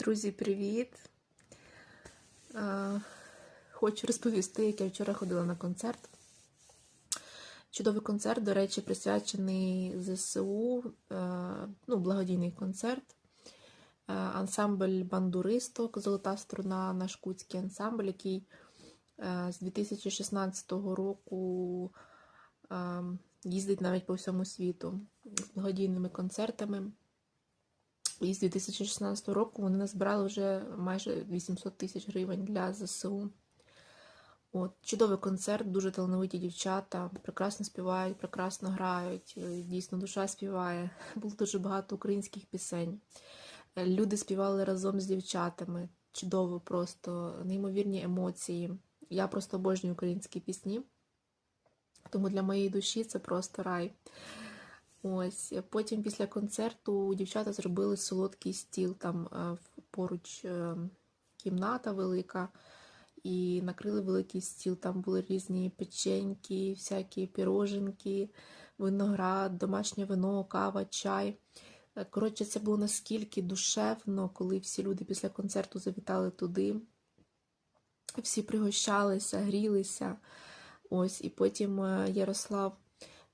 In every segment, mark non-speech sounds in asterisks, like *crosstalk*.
Друзі, привіт! Хочу розповісти, як я вчора ходила на концерт. Чудовий концерт, до речі, присвячений ЗСУ, ну, благодійний концерт. Ансамбль бандуристок Золота струна, наш кутський ансамбль, який з 2016 року їздить навіть по всьому світу з благодійними концертами. І з 2016 року вони назбирали вже майже 800 тисяч гривень для ЗСУ. От, чудовий концерт, дуже талановиті дівчата, прекрасно співають, прекрасно грають, е, дійсно душа співає. *laughs* Було дуже багато українських пісень. Е, Люди співали разом з дівчатами. Чудово, просто неймовірні емоції. Я просто обожнюю українські пісні, тому для моєї душі це просто рай. Ось потім після концерту дівчата зробили солодкий стіл. Там е, поруч е, кімната велика, і накрили великий стіл. Там були різні печеньки, всякі піроженки, виноград, домашнє вино, кава, чай. Е, Коротше, це було наскільки душевно, коли всі люди після концерту завітали туди. Всі пригощалися, грілися. Ось, і потім е, Ярослав.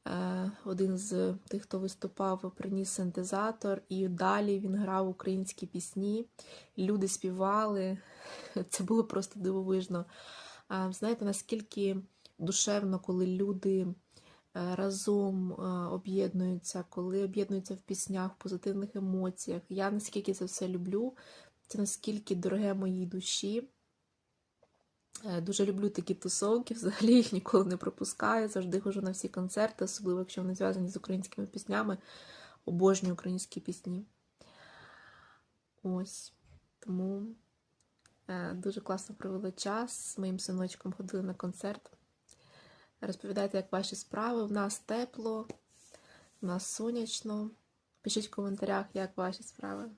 Е, Один з тих, хто виступав, приніс синтезатор, і далі він грав українські пісні. Люди співали. *laughs* Це було просто дивовижно. Знаєте, наскільки душевно, коли люди е, разом е, об'єднуються, коли об'єднуються в піснях, в позитивних емоціях. Я наскільки це все люблю, це наскільки дороге моїй душі. Е, Дуже люблю такі тусовки, *laughs* взагалі їх ніколи не пропускаю. Завжди ходжу на всі концерти, особливо якщо вони зв'язані з українськими піснями. Обожнюю українські пісні. Ось. Тому е, дуже класно провели час. З моїм синочком ходили на концерт. Розповідайте, як ваші справи. В нас тепло, в нас сонячно. Пишіть в коментарях, як ваші справи.